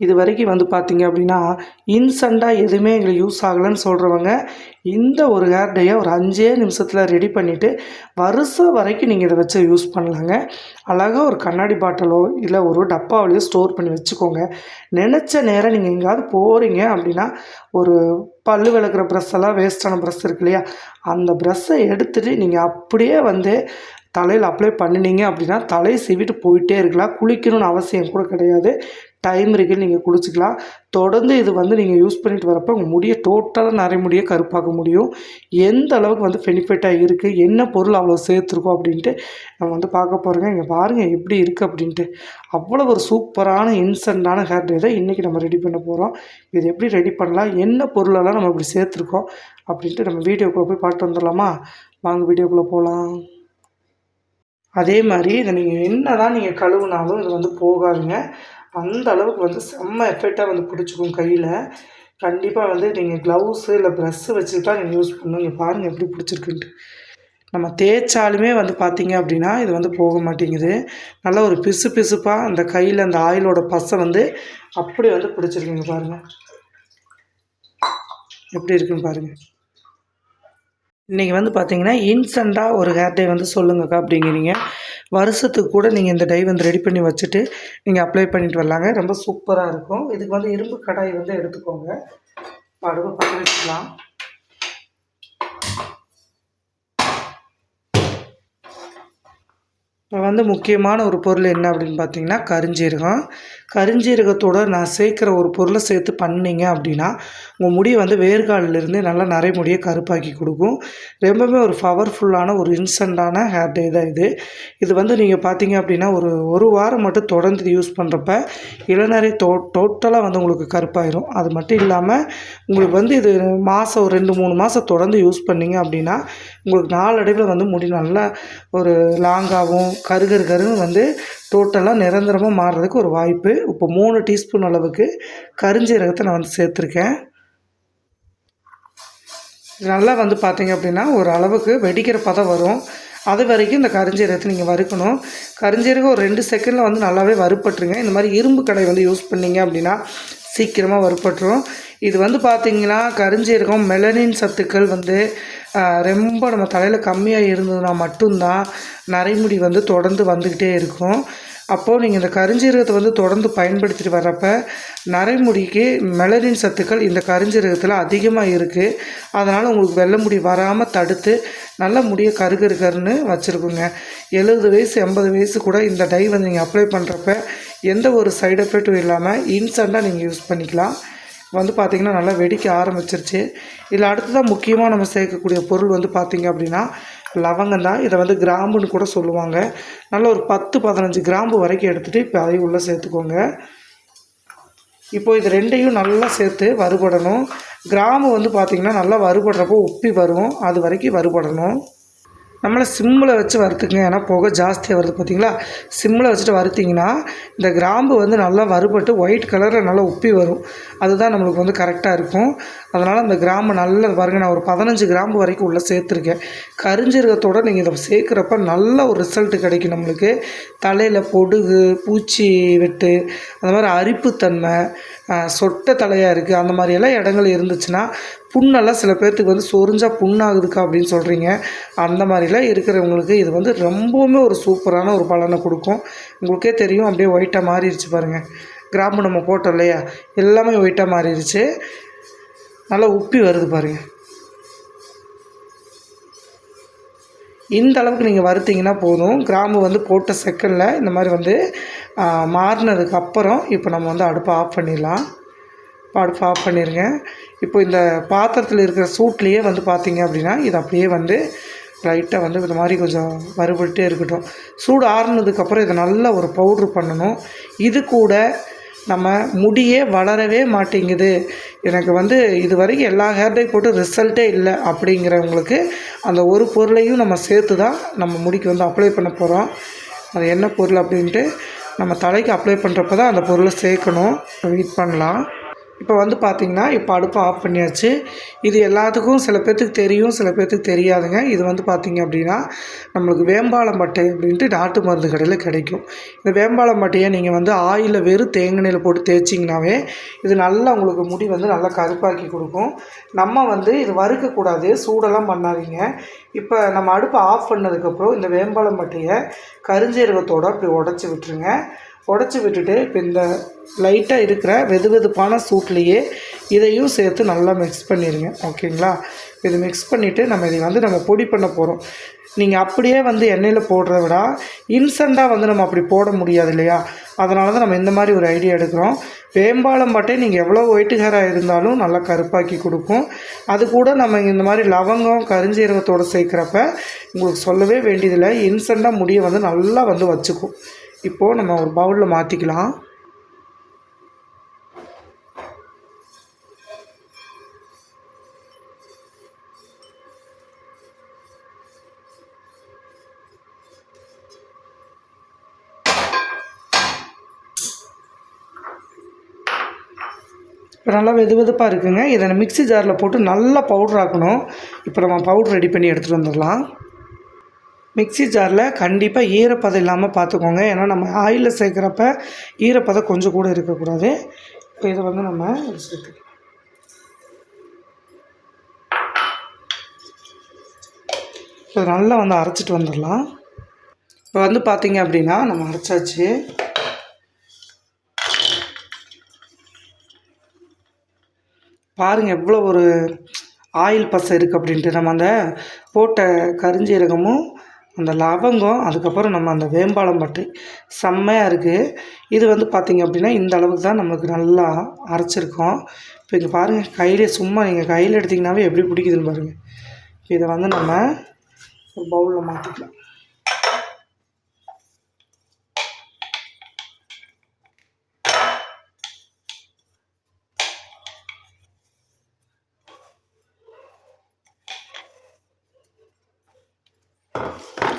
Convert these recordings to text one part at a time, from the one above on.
இது வரைக்கும் வந்து பார்த்தீங்க அப்படின்னா இன்ஸ்டண்ட்டாக எதுவுமே எங்களுக்கு யூஸ் ஆகலைன்னு சொல்கிறவங்க இந்த ஒரு ஹேர் டையை ஒரு அஞ்சே நிமிஷத்தில் ரெடி பண்ணிவிட்டு வருஷம் வரைக்கும் நீங்கள் இதை வச்சு யூஸ் பண்ணலாங்க. அழகாக ஒரு கண்ணாடி பாட்டிலோ இல்லை ஒரு டப்பாவிலையோ ஸ்டோர் பண்ணி வச்சுக்கோங்க. நினச்ச நேரம் நீங்கள் எங்கேயாவது போகிறீங்க அப்படின்னா ஒரு பல்லு விளக்குற ப்ரெஸ் எல்லாம் வேஸ்ட்டான ப்ரெஸ் இருக்கு இல்லையா? அந்த ப்ரெஸ்ஸை எடுத்துகிட்டு நீங்கள் அப்படியே வந்து தலையில் அப்ளை பண்ணினீங்க அப்படின்னா தலை சீவிட்டு போயிட்டே இருக்கலாம். குளிக்கணும்னு அவசியம் கூட கிடையாது. டைம் இருக்குது நீங்கள் குளிச்சுக்கலாம். தொடர்ந்து இது வந்து நீங்கள் யூஸ் பண்ணிட்டு வரப்போ உங்கள் முடியை டோட்டலாக நிறைய முடியை கருப்பாக்க முடியும். எந்த அளவுக்கு வந்து பெனிஃபிட்டாக இருக்குது என்ன பொருள் அவ்வளோ சேர்த்துருக்கோம் அப்படின்ட்டு நம்ம வந்து பார்க்க போகிறோங்க இங்கே பாருங்கள் எப்படி இருக்குது அப்படின்ட்டு. அவ்வளோ ஒரு சூப்பரான இன்ஸ்டண்ட்டான ஹேர் டே தான் இன்றைக்கி நம்ம ரெடி பண்ண போகிறோம் இது எப்படி ரெடி பண்ணலாம்? என்ன பொருளெல்லாம் நம்ம இப்படி சேர்த்துருக்கோம்? அப்படின்ட்டு நம்ம வீடியோக்குள்ளே போய் பார்த்து வந்துடலாமா? வாங்க வீடியோக்குள்ளே போகலாம் அதே மாதிரி இதை நீங்கள் என்ன தான் நீங்கள் கழுவுனாலும் இது வந்து போகாதுங்க. அந்த அளவுக்கு வந்து செம்ம எஃபெக்டாக வந்து பிடிச்சிக்கும் கையில். கண்டிப்பாக வந்து நீங்கள் க்ளவுஸு இல்லை ப்ரெஸ்ஸு வச்சு தான் நீங்கள் யூஸ் பண்ணணும் பாருங்கள் எப்படி பிடிச்சிருக்குன்ட்டு. நம்ம தேய்ச்சாலுமே வந்து பார்த்தீங்க அப்படின்னா இது வந்து போக மாட்டேங்குது. நல்ல ஒரு பிசு பிசுப்பாக அந்த கையில் அந்த ஆயிலோட பசை வந்து அப்படி வந்து பிடிச்சிருக்குங்க பாருங்கள் எப்படி இருக்குன்னு பாருங்கள் இன்றைக்கி வந்து பார்த்தீங்கன்னா இன்ஸ்டண்ட்டாக ஒரு ஹேர் டை வந்து சொல்லுங்கக்கா அப்படிங்கிறீங்க. வருஷத்துக்கு கூட நீங்கள் இந்த டை வந்து ரெடி பண்ணி வச்சுட்டு நீங்கள் அப்ளை பண்ணிட்டு வரலாங்க. ரொம்ப சூப்பராக இருக்கும். இதுக்கு வந்து இரும்பு கடாய் வந்து எடுத்துக்கோங்க. அடுப்பு பற்ற வச்சுக்கலாம். இப்போ வந்து முக்கியமான ஒரு பொருள் என்ன அப்படின்னு பார்த்தீங்கன்னா கருஞ்சீரகம். கருஞ்சீரகத்தோட நான் சேர்க்குற ஒரு பொருளை சேர்த்து பண்ணீங்க அப்படின்னா உங்கள் முடியை வந்து வேர்காலிலிருந்து நல்லா நிறைய முடியை கருப்பாக்கி கொடுக்கும். ரொம்பவே ஒரு பவர்ஃபுல்லான ஒரு இன்ஸ்டண்ட்டான ஹேர் டே தான் இது. இது வந்து நீங்கள் பார்த்தீங்க அப்படின்னா ஒரு ஒரு வாரம் மட்டும் தொடர்ந்து யூஸ் பண்ணுறப்ப இளநரை டோ டோட்டலாக வந்து உங்களுக்கு கருப்பாயிரும். அது மட்டும் இல்லாமல் உங்களுக்கு வந்து இது மாதம் ஒரு ரெண்டு மூணு மாதம் தொடர்ந்து யூஸ் பண்ணீங்க அப்படின்னா உங்களுக்கு நாளடைவில் வந்து முடி நல்லா ஒரு லாங்காகவும் கருகரு கருன்னு வந்து டோட்டலாக நிரந்தரமாக மாறுறதுக்கு ஒரு வாய்ப்பு. இப்போ மூணு டீஸ்பூன் அளவுக்கு கருஞ்சீரகத்தை நான் வந்து சேர்த்துருக்கேன். நல்லா வந்து பார்த்தீங்க அப்படின்னா ஒரு அளவுக்கு வெடிக்கிற பதம் வரும். அது வரைக்கும் இந்த கருஞ்சீரகத்தை நீங்கள் வறுக்கணும். கருஞ்சீரகம் ஒரு ரெண்டு செகண்டில் வந்து நல்லாவே வறுப்பட்டுருங்க இந்த மாதிரி இரும்பு கடை வந்து யூஸ் பண்ணீங்க அப்படின்னா சீக்கிரமாக வறுப்பட்டுரும் இது வந்து பார்த்திங்கன்னா கரிஞ்சீரகம் மெலனின் சத்துக்கள் வந்து ரொம்ப நம்ம தலையில் கம்மியாக இருந்ததுன்னா மட்டும்தான் நரைமுடி வந்து தொடர்ந்து வந்துக்கிட்டே இருக்கும். அப்போது நீங்கள் இந்த கரிஞ்சீரகத்தை வந்து தொடர்ந்து பயன்படுத்திட்டு வர்றப்ப நரைமுடிக்கு மெலனின் சத்துக்கள் இந்த கரிஞ்சீரகத்தில் அதிகமாக இருக்குது அதனால் உங்களுக்கு வெள்ளை முடி வராமல் தடுத்து நல்ல முடியை கருகரு கருன்னு வச்சுருக்குங்க. எழுபது வயசு எண்பது வயசு கூட இந்த டை வந்து நீங்கள் அப்ளை பண்ணுறப்ப எந்த ஒரு சைடு எஃபெக்ட்டும் இல்லாமல் இன்ஸ்டண்ட்டாக நீங்கள் யூஸ் பண்ணிக்கலாம். வந்து பார்த்திங்கன்னா நல்லா வெடிக்க ஆரம்பிச்சிருச்சு. இதில் அடுத்ததாக முக்கியமாக நம்ம சேர்க்கக்கூடிய பொருள் வந்து பார்த்திங்க அப்படின்னா லவங்கம் தான். இதை வந்து கிராம்புன்னு கூட சொல்லுவாங்க. நல்ல ஒரு பத்து பதினஞ்சு கிராம்பு வரைக்கும் எடுத்துகிட்டு இப்போ அதையும் உள்ளே சேர்த்துக்கோங்க. இப்போது இது ரெண்டையும் நல்லா சேர்த்து வறுபடணும். கிராம்பு வந்து பார்த்திங்கன்னா நல்லா வறுபடுறப்போ உப்பி வரும். அது வரைக்கும் வறுபடணும். நம்மளை சிம்மில் வச்சு வறுத்துக்குங்க. ஏன்னா புகை ஜாஸ்தியாக வருது பார்த்தீங்களா? சிம்மில் வச்சுட்டு வறுத்திங்கன்னா இந்த கிராம்பு வந்து நல்லா வறுபட்டு ஒயிட் கலரில் நல்லா உப்பி வரும். அதுதான் நம்மளுக்கு வந்து கரெக்டாக இருக்கும். அதனால் அந்த கிராம்பு நல்ல பாருங்க. நான் ஒரு பதினஞ்சு கிராம்பு வரைக்கும் உள்ளே சேர்த்துருக்கேன். கருஞ்சீரகத்தோட நீங்கள் இதை சேர்க்குறப்ப நல்ல ஒரு ரிசல்ட் கிடைக்கும் நம்மளுக்கு. தலையில் பொடுகு பூச்சி வெட்டு அந்த மாதிரி அரிப்புத்தன்மை சொட்டை தலையாக இருக்குது அந்த மாதிரியெல்லாம் இடங்கள் இருந்துச்சுன்னா புண்ணெல்லாம் சில பேர்த்துக்கு வந்து சொரிஞ்சா புண்ணாகுதுக்கா அப்படின்னு சொல்கிறீங்க அந்த மாதிரிலாம் இருக்கிறவங்களுக்கு இது வந்து ரொம்பவுமே ஒரு சூப்பரான ஒரு பலனை கொடுக்கும். உங்களுக்கே தெரியும் அப்படியே ஒயிட்டாக மாறிடுச்சு பாருங்கள் கிராம்பு நம்ம போட்டோம் இல்லையா? எல்லாமே ஒயிட்டாக மாறிடுச்சு. நல்லா உப்பி வருது பாருங்கள் இந்த அளவுக்கு நீங்கள் வறுத்தீங்கன்னா போதும். கிராம்பு வந்து போட்ட செகண்டில் இந்த மாதிரி வந்து மாறினதுக்கு அப்புறம் இப்போ நம்ம வந்து அடுப்பை ஆஃப் பண்ணிடலாம். இப்போ அடுப்பு ஆஃப் பண்ணிடுங்க இப்போ இந்த பாத்திரத்தில் இருக்கிற சூட்லேயே வந்து பார்த்தீங்க அப்படின்னா இது அப்படியே வந்து லைட்டாக வந்து இந்த மாதிரி கொஞ்சம் வறுபட்டே இருக்கட்டும். சூடு ஆறுனதுக்கப்புறம் இதை நல்லா ஒரு பவுட்ரு பண்ணணும். இது கூட நம்ம முடியே வளரவே மாட்டேங்குது. எனக்கு வந்து இது வரைக்கும் எல்லா ஹேர் டை போட்டு ரிசல்ட்டே இல்லை அப்படிங்கிறவங்களுக்கு அந்த ஒரு பொருளையும் நம்ம சேர்த்து தான் நம்ம முடிக்கு வந்து அப்ளை பண்ண போகிறோம் அது என்ன பொருள் அப்படின்ட்டு நம்ம தலைக்கு அப்ளை பண்ணுறப்ப தான் அந்த பொருளை சேர்க்கணும். வெயிட் பண்ணலாம். இப்போ வந்து பார்த்திங்கன்னா இப்போ அடுப்பை ஆஃப் பண்ணியாச்சு. இது எல்லாத்துக்கும் சில பேர்த்துக்கு தெரியும் சில பேர்த்துக்கு தெரியாதுங்க. இது வந்து பார்த்திங்க அப்படின்னா நம்மளுக்கு வேம்பாளம் பட்டை அப்படின்ட்டு நாட்டு மருந்து கடையில் கிடைக்கும். இந்த வேம்பாளம் பட்டையை நீங்கள் வந்து ஆயிலில் வெறும் தேங்காயில் போட்டு தேய்ச்சிங்கனாவே இது நல்லா உங்களுக்கு முடி வந்து நல்லா கருப்பாக்கி கொடுக்கும். நம்ம வந்து இது வறுக்கக்கூடாது சூடெல்லாம் பண்ணாதீங்க. இப்போ நம்ம அடுப்பை ஆஃப் பண்ணதுக்கப்புறம் இந்த வேம்பாலம் பட்டையை கருஞ்சீரகத்தோடு அப்படி உடச்சி விட்டுருங்க. உடச்சி விட்டுட்டு இப்போ இந்த லைட்டாக இருக்கிற வெது வெதுப்பான சூட்லேயே இதையும் சேர்த்து நல்லா மிக்ஸ் பண்ணிடுங்க ஓகேங்களா இது மிக்ஸ் பண்ணிவிட்டு நம்ம இதை வந்து நம்ம பொடி பண்ண போகிறோம் நீங்கள் அப்படியே வந்து எண்ணெயில் போடுறத விட இன்ஸ்டண்ட்டாக வந்து நம்ம அப்படி போட முடியாது இல்லையா? அதனால தான் நம்ம இந்த மாதிரி ஒரு ஐடியா எடுக்கிறோம். வேம்பாலம் பட்டை நீங்கள் எவ்வளோ ஒயிட்டு ஹேராக இருந்தாலும் நல்லா கருப்பாக்கி கொடுக்கும். அது கூட நம்ம இந்த மாதிரி லவங்கம் கருஞ்சீரகத்தோடு சேர்க்குறப்ப உங்களுக்கு சொல்லவே வேண்டியதில்லை. இன்ஸ்டண்ட்டாக முடியை வந்து நல்லா வந்து வச்சுக்கும். இப்போது நம்ம ஒரு பவுலில் மாற்றிக்கலாம் இப்போ நல்லா வெது வெதுப்பாக இருக்குங்க. இதை மிக்ஸி ஜாரில் போட்டு நல்லா பவுட்ரு ஆக்கணும். இப்போ நம்ம பவுட்ரு ரெடி பண்ணி எடுத்துகிட்டு வந்துடலாம். மிக்ஸி ஜாரில் கண்டிப்பாக ஈரப்பதம் இல்லாமல் பார்த்துக்கோங்க. ஏன்னா நம்ம ஆயிலில் சேர்க்குறப்ப ஈரப்பதம் கொஞ்சம் கூட இருக்கக்கூடாது. இப்போ இதை வந்து நம்ம சேர்த்துக்கலாம் இப்போ நல்லா வந்து அரைச்சிட்டு வந்துடலாம். இப்போ வந்து பார்த்தீங்க அப்படின்னா நம்ம அரைச்சாச்சு. பாருங்கள் எவ்வளோ ஒரு ஆயில் பசை இருக்குது அப்படின்ட்டு. நம்ம அந்த போட்ட கரிஞ்சீரகமும் அந்த லவங்கம் அதுக்கப்புறம் நம்ம அந்த வேம்பாலம் பட்டை. செம்மையாக இருக்குது இது வந்து பார்த்திங்க அப்படின்னா இந்த அளவுக்கு தான் நம்மளுக்கு நல்லா அரைச்சிருக்கோம். இப்போ இங்கே பாருங்கள் கையிலே சும்மா நீங்கள் கையில் எடுத்திங்கனாவே எப்படி பிடிக்குதுன்னு பாருங்கள் இதை வந்து நம்ம ஒரு பவுலில் மாற்றிக்கலாம்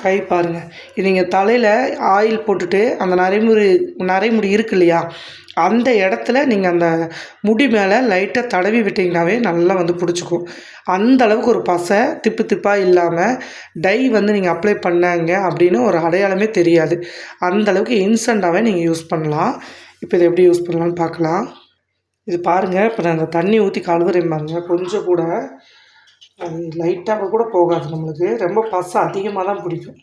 கை பாருங்கள் இது நீங்கள் தலையில் ஆயில் போட்டுட்டு அந்த நரைமுடி நரைமுடி இருக்கு இல்லையா அந்த இடத்துல நீங்கள் அந்த முடி மேலே லைட்டாக தடவி விட்டிங்கனாவே நல்லா வந்து பிடிச்சிக்கும். அந்த அளவுக்கு ஒரு பசை திப்பு திப்பாக இல்லாமல் டை வந்து நீங்கள் அப்ளை பண்ணாங்க அப்படின்னு ஒரு அடையாளமே தெரியாது. அந்த அளவுக்கு இன்ஸ்டண்ட்டாகவே நீங்கள் யூஸ் பண்ணலாம். இப்போ இதை எப்படி யூஸ் பண்ணலான்னு பார்க்கலாம். இது பாருங்கள் இப்போ நான் அந்த தண்ணி ஊற்றி கழுவுறேன் பாருங்கள் கொஞ்சம் கூட அது லைட்டாக கூட போகாது நம்மளுக்கு. ரொம்ப பசை அதிகமாக தான் பிடிக்கும்.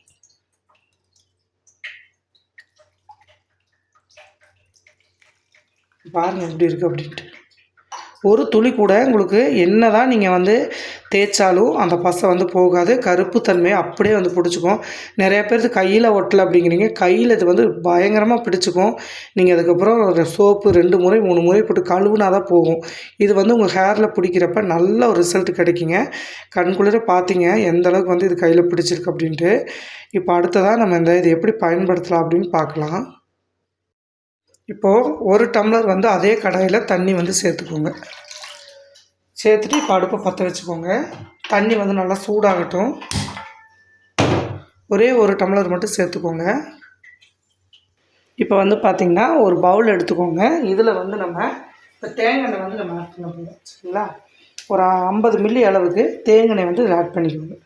பாருங்கள் எப்படி இருக்குது அப்படின்ட்டு. ஒரு துளி கூட உங்களுக்கு என்ன தான் நீங்கள் வந்து தேய்ச்சாலும் அந்த பசை வந்து போகாது. கருப்பு தன்மையை அப்படியே வந்து பிடிச்சிக்கும். நிறைய பேருக்கு கையில் ஒட்டலை அப்படிங்கிறீங்க. கையில் இது வந்து பயங்கரமாக பிடிச்சிக்கும். நீங்கள் அதுக்கப்புறம் சோப்பு ரெண்டு முறை மூணு முறை போட்டு கழுவுனா தான் போகும். இது வந்து உங்கள் ஹேரில் பிடிக்கிறப்ப நல்ல ஒரு ரிசல்ட் கிடைக்குங்க. கண்குளிர பார்த்தீங்க எந்த அளவுக்கு வந்து இது கையில் பிடிச்சிருக்கு அப்படின்ட்டு. இப்போ அடுத்ததாக நம்ம இந்த இது எப்படி பயன்படுத்தலாம் அப்படின்னு பார்க்கலாம். இப்போது ஒரு டம்ளர் வந்து அதே கடாயில் தண்ணி வந்து சேர்த்துக்கோங்க. சேர்த்துட்டு இப்போ அடுப்பை பற்ற வச்சுக்கோங்க. தண்ணி வந்து நல்லா சூடாகட்டும். ஒரே ஒரு டம்ளர் மட்டும் சேர்த்துக்கோங்க. இப்போ வந்து பார்த்திங்கன்னா ஒரு பவுல் எடுத்துக்கோங்க. இதில் வந்து நம்ம இப்போ தேங்காய் வந்து நம்ம ஆட் பண்ண போகிறோம் சரிங்களா? ஒரு ஐம்பது மில்லி அளவுக்கு தேங்காய் வந்து இதில் ஆட் பண்ணிக்கோங்க.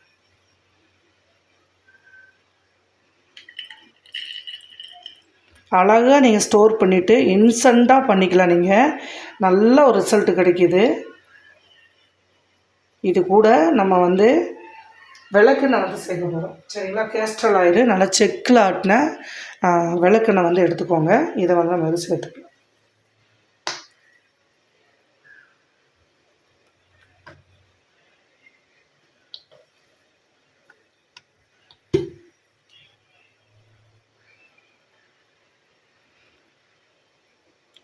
அழகாக நீங்கள் ஸ்டோர் பண்ணிவிட்டு இன்ஸ்டண்ட்டாக பண்ணிக்கலாம் நீங்கள் நல்ல ஒரு ரிசல்ட் கிடைக்கிது. இது கூட நம்ம வந்து விளக்குனை வந்து சேர்க்க போகிறோம் சரிங்களா? கேஸ்ட்ரல் ஆயிடு நல்லா செக்கில் ஆட்டின விளக்குனை வந்து எடுத்துக்கோங்க. இதை வந்து நம்ம வந்து சேர்த்துக்கலாம்.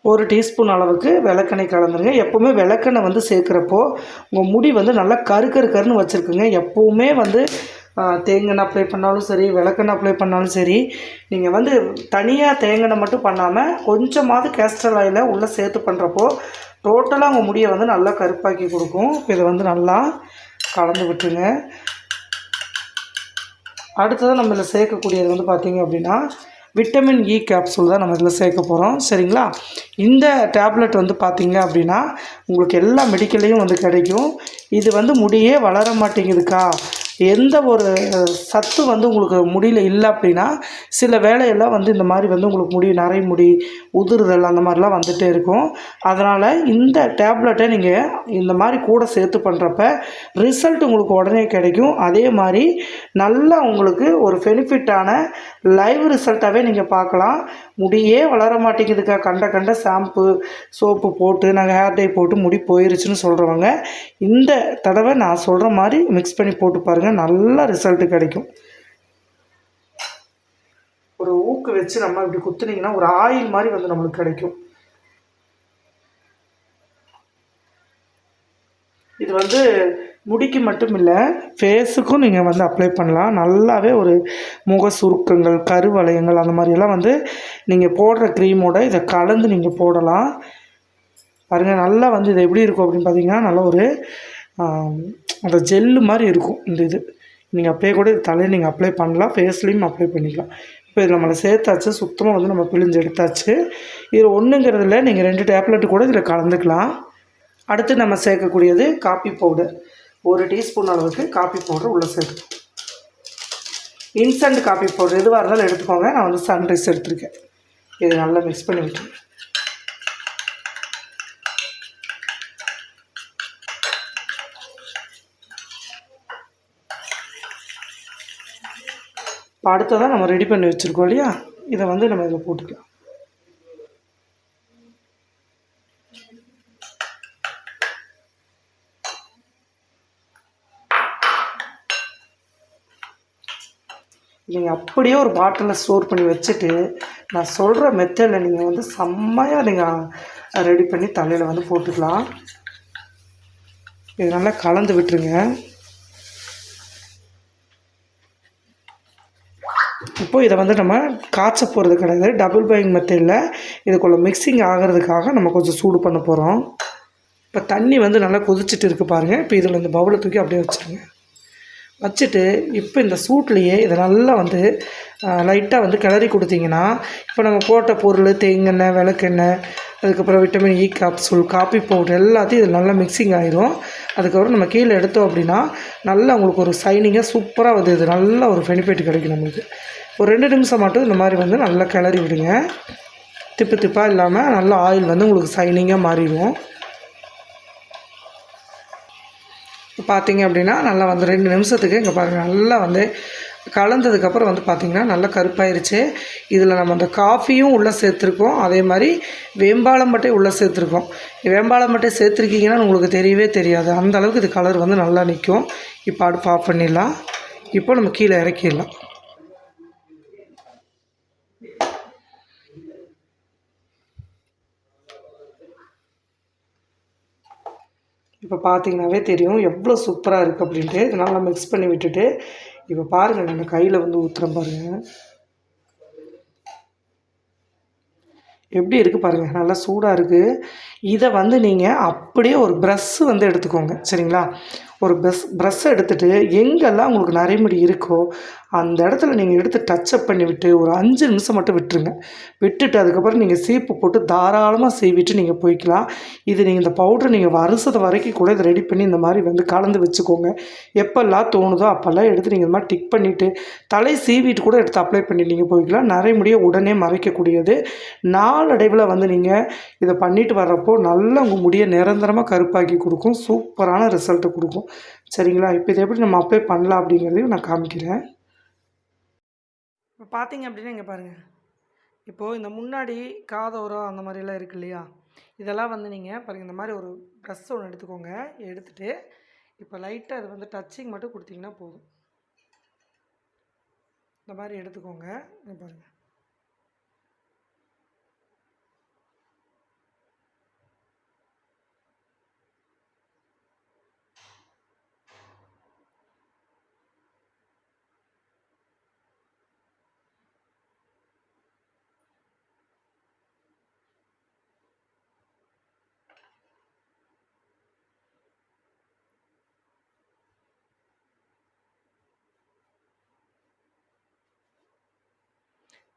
ஒரு டீஸ்பூன் அளவுக்கு விளக்கெண்ணெய் கலந்துருங்க. எப்போவுமே விளக்கெண்ணெய் வந்து சேர்க்குறப்போ உங்கள் முடி வந்து நல்லா கரு கரு கருன்னு வச்சுருக்குங்க. எப்போவுமே வந்து தேங்காய் அப்ளை பண்ணாலும் சரி விளக்கெண்ணெய் அப்ளை பண்ணாலும் சரி நீங்கள் வந்து தனியாக தேங்காய் மட்டும் பண்ணாமல் கொஞ்சமாவது கேஸ்டர் ஆயிலை உள்ளே சேர்த்து பண்ணுறப்போ டோட்டலாக உங்கள் முடியை வந்து நல்லா கருப்பாக்கி கொடுக்கும். இப்போ இதை வந்து நல்லா கலந்து விட்டுருங்க. அடுத்ததாக நம்ம இதில் சேர்க்கக்கூடியது வந்து பார்த்திங்க அப்படின்னா விட்டமின் e இ கேப்சூல் தான் நம்ம இதில் சேர்க்க போகிறோம். சரிங்களா? இந்த டேப்லெட் வந்து பார்த்திங்க அப்படின்னா உங்களுக்கு எல்லா மெடிக்கல்லையும் வந்து கிடைக்கும். இது வந்து முடியே வளர மாட்டேங்குதுக்கா? எந்த ஒரு சத்து வந்து உங்களுக்கு முடியல இல்லை அப்படின்னா சில வேலையெல்லாம் வந்து இந்த மாதிரி வந்து உங்களுக்கு முடி நிறைய முடி உதிர்தல் அந்த மாதிரிலாம் வந்துகிட்டே இருக்கும். அதனால் இந்த டேப்லெட்டை நீங்கள் இந்த மாதிரி கூட சேர்த்து பண்ணுறப்ப ரிசல்ட் உங்களுக்கு உடனே கிடைக்கும். அதே மாதிரி நல்லா உங்களுக்கு ஒரு பெனிஃபிட்டான லைவ் ரிசல்ட்டாகவே நீங்கள் பார்க்கலாம். முடியே வளர மாட்டேங்குதுக்கா. கண்ட கண்ட ஷாம்பு சோப்பு போட்டு நாங்கள் ஹேர் டை போட்டு முடி போயிருச்சுன்னு சொல்கிறவங்க இந்த தடவை நான் சொல்கிற மாதிரி மிக்ஸ் பண்ணி போட்டு பாருங்கள் நல்ல ரிசல்ட்டு கிடைக்கும். ஒரு ஊக்கு வச்சு நம்ம இப்படி குத்துனீங்கன்னா ஒரு ஆயில் மாதிரி வந்து நம்மளுக்கு கிடைக்கும். இது வந்து முடிக்கு மட்டும் இல்லை ஃபேஸுக்கும் நீங்கள் வந்து அப்ளை பண்ணலாம். நல்லாவே ஒரு முக சுருக்கங்கள் கருவளையங்கள் அந்த மாதிரியெல்லாம் வந்து நீங்கள் போடுற க்ரீமோட இதை கலந்து நீங்கள் போடலாம். பாருங்கள் நல்லா வந்து இது எப்படி இருக்கும் அப்படின்னு பார்த்தீங்கன்னா நல்லா ஒரு அந்த ஜெல்லு மாதிரி இருக்கும் இந்த இது. நீங்கள் அப்படியே கூட தலையை நீங்கள் அப்ளை பண்ணலாம் ஃபேஸ்லேயும் அப்ளை பண்ணிக்கலாம். இப்போ இதில் நம்மளை சேர்த்தாச்சு சுத்தமாக வந்து நம்ம பிழிஞ்சு எடுத்தாச்சு. இது ஒன்றுங்கிறதுல நீங்கள் ரெண்டு டேப்லெட்டு கூட இதில் கலந்துக்கலாம். அடுத்து நம்ம சேர்க்கக்கூடியது காப்பி பவுடர் ஒரு டீஸ்பூன் அளவுக்கு காஃபி பவுடர் உள்ளே சேர்த்துக்கணும் இன்ஸ்டன்ட் காஃபி பவுடர் எதுவாக இருந்தாலும் எடுத்துக்கோங்க. நான் வந்து சன்ரைஸ் எடுத்திருக்கேன். இது நல்லா மிக்ஸ் பண்ணி விட்டுருவேன் இப்போ அடுத்ததான் நம்ம ரெடி பண்ணி வச்சுருக்கோம் இல்லையா? இதை வந்து நம்ம இதில் போட்டுக்கலாம். நீங்கள் அப்படியே ஒரு பாட்டிலில் ஸ்டோர் பண்ணி வச்சுட்டு நான் சொல்கிற மெத்தடில் நீங்கள் வந்து செம்மையாக நீங்கள் ரெடி பண்ணி தலையில் வந்து போட்டுக்கலாம். இது நல்லா கலந்து விட்டுருங்க. இப்போது இதை வந்து நம்ம காய்ச்ச போகிறது கிடையாது. டபுள் பையிங் மெத்தடில் இதுக்குள்ள மிக்சிங் ஆகிறதுக்காக நம்ம கொஞ்சம் சூடு பண்ண போகிறோம் இப்போ தண்ணி வந்து நல்லா கொதிச்சுட்டு இருக்குது பாருங்கள் இப்போ இதில் இந்த பவுலை தூக்கி அப்படியே வச்சுருங்க. வச்சுட்டு இப்போ இந்த சூட்லேயே இதை நல்லா வந்து லைட்டாக வந்து கிளறி கொடுத்தீங்கன்னா இப்போ நம்ம போட்ட பொருள் தேங்கெண்ணெய் விளக்கெண்ணெய் அதுக்கப்புறம் vitamin E capsule coffee powder எல்லாத்தையும் இதில் நல்லா மிக்சிங் ஆயிரும். அதுக்கப்புறம் நம்ம கீழே எடுத்தோம் அப்படின்னா நல்லா உங்களுக்கு ஒரு சைனிங்காக சூப்பராக வந்து இது நல்ல ஒரு பெனிஃபிட் கிடைக்கும் நம்மளுக்கு. ஒரு ரெண்டு நிமிஷம் மட்டும் இந்த மாதிரி வந்து நல்லா கிளறி விடுங்க. திப்பு திப்பாக இல்லாமல் நல்லா ஆயில் வந்து உங்களுக்கு சைனிங்காக மாறிடும் பார்த்தீங்க அப்படின்னா நல்லா வந்து ரெண்டு நிமிஷத்துக்கு இங்கே பாருங்கள் நல்லா வந்து கலந்ததுக்கப்புறம் வந்து பார்த்திங்கன்னா நல்லா கருப்பாயிருச்சு. இதில் நம்ம அந்த காஃபியும் உள்ளே சேர்த்துருக்கோம். அதே மாதிரி வேம்பாலம் மட்டை உள்ளே சேர்த்துருக்கோம். வேம்பாலம் மட்டை சேர்த்துருக்கீங்கன்னா உங்களுக்கு தெரியவே தெரியாது. அந்தளவுக்கு இது கலர் வந்து நல்லா நிற்கும் இப்போ அடுப்பு ஆஃப் பண்ணிடலாம். இப்போ நம்ம கீழே இறக்கிடலாம். இப்போ பார்த்தீங்கன்னாவே தெரியும் எவ்வளோ சூப்பராக இருக்குது அப்படின்ட்டு. இதனால் நல்லா மிக்ஸ் பண்ணி விட்டுட்டு இப்போ பாருங்கள் நான் கையில் வந்து ஊற்றுறேன் பாருங்கள் எப்படி இருக்குது பாருங்கள் நல்லா சூடாக இருக்குது இதை வந்து நீங்கள் அப்படியே ஒரு ப்ரஷ்ஷு வந்து எடுத்துக்கோங்க சரிங்களா? ஒரு பெஸ் ப்ரெஷ்ஷை எடுத்துகிட்டு எங்கெல்லாம் உங்களுக்கு நரைமுடி இருக்கோ அந்த இடத்துல நீங்கள் எடுத்து டச்சப் பண்ணி விட்டு ஒரு அஞ்சு நிமிஷம் மட்டும் விட்டுருங்க. விட்டுட்டு அதுக்கப்புறம் நீங்கள் சீப்பு போட்டு தாராளமாக சீவிட்டு நீங்கள் போய்க்கலாம். இது நீங்கள் இந்த பவுட்ரு நீங்கள் வருஷத்தை வரைக்கும் கூட இதை ரெடி பண்ணி இந்த மாதிரி வந்து கலந்து வச்சுக்கோங்க. எப்போல்லாம் தோணுதோ அப்போல்லாம் எடுத்து நீங்கள் இந்த மாதிரி டிக் பண்ணிவிட்டு தலை சீவிட்டு கூட எடுத்து அப்ளை பண்ணி நீங்கள் போய்க்கலாம். நிறைய உடனே மறைக்கக்கூடியது. நாளடைவில் வந்து நீங்கள் இதை பண்ணிட்டு வர்றப்போ நல்லா உங்கள் முடியை நிரந்தரமாக கருப்பாக்கி கொடுக்கும். சூப்பரான ரிசல்ட்டை கொடுக்கும். சரிங்களா? இப்போ இதை எப்படி நம்ம அப்ளை பண்ணலாம் அப்படிங்கிறதையும் நான் காமிக்கிறேன். இப்போ பார்த்தீங்க அப்படின்னா இங்கே பாருங்கள் இப்போது இந்த முன்னாடி காதோரம் அந்த மாதிரிலாம் இருக்கு இல்லையா? இதெல்லாம் வந்து நீங்கள் பாருங்கள் இந்த மாதிரி ஒரு ப்ரெஸ் ஒன்று எடுத்துக்கோங்க. எடுத்துகிட்டு இப்போ லைட்டாக அது வந்து டச்சிங் மட்டும் கொடுத்தீங்கன்னா போதும். இந்த மாதிரி எடுத்துக்கோங்க. பாருங்கள்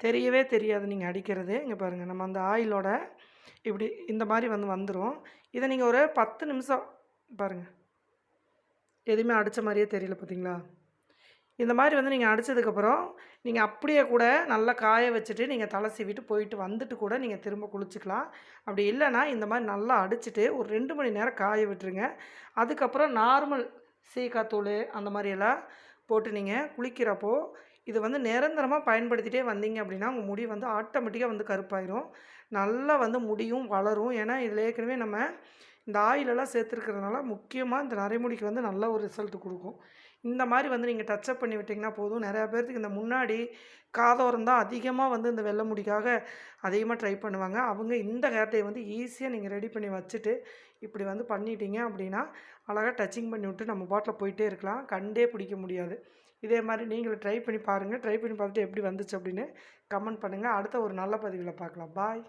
தெரியவே தெரியாது நீங்கள் அடிக்கிறது. இங்கே பாருங்கள் நம்ம அந்த ஆயிலோட இப்படி இந்த மாதிரி வந்து வந்துடும் இதை நீங்கள் ஒரு பத்து நிமிஷம் பாருங்கள் எதுவுமே அடித்த மாதிரியே தெரியல பார்த்தீங்களா இந்த மாதிரி வந்து நீங்கள் அடித்ததுக்கப்புறம் நீங்கள் அப்படியே கூட நல்லா காய வச்சுட்டு நீங்கள் தலை சீவிட்டு போயிட்டு வந்துட்டு கூட நீங்கள் திரும்ப குளிச்சுக்கலாம். அப்படி இல்லைன்னா இந்த மாதிரி நல்லா அடிச்சுட்டு ஒரு ரெண்டு மணி நேரம் காய விட்டுருங்க. அதுக்கப்புறம் நார்மல் சீக்காத்தூள் அந்த மாதிரியெல்லாம் போட்டு நீங்கள் குளிக்கிறப்போ இது வந்து நிரந்தரமாக பயன்படுத்திகிட்டே வந்தீங்க அப்படின்னா உங்கள் முடி வந்து ஆட்டோமேட்டிக்காக வந்து கருப்பாயிரும். நல்லா வந்து முடியும் வளரும். ஏன்னா இதில் ஏற்கனவே நம்ம இந்த ஆயிலெல்லாம் சேர்த்துருக்கிறதுனால முக்கியமாக இந்த நரைமுடிக்கு வந்து நல்ல ஒரு ரிசல்ட் கொடுக்கும். இந்த மாதிரி வந்து நீங்கள் டச்சப் பண்ணி விட்டிங்கன்னா போதும். நிறையா பேர்த்துக்கு இந்த முன்னாடி காதோரம் தான் அதிகமாக வந்து இந்த வெள்ளை முடிக்காக அதிகமாக ட்ரை பண்ணுவாங்க. அவங்க இந்த ஹேர் டை வந்து ஈஸியாக நீங்கள் ரெடி பண்ணி வச்சுட்டு இப்படி வந்து பண்ணிட்டீங்க அப்படின்னா அழகாக டச்சிங் பண்ணி விட்டு நம்ம பாட்டில் போயிட்டே இருக்கலாம். கண்டே பிடிக்க முடியாது. இதே மாதிரி நீங்களும் ட்ரை பண்ணி பாருங்கள் ட்ரை பண்ணி பார்த்துட்டு எப்படி வந்துச்சு அப்படின்னு கமெண்ட் பண்ணுங்கள் அடுத்த ஒரு நல்ல பதிவில் பார்க்கலாம். பாய்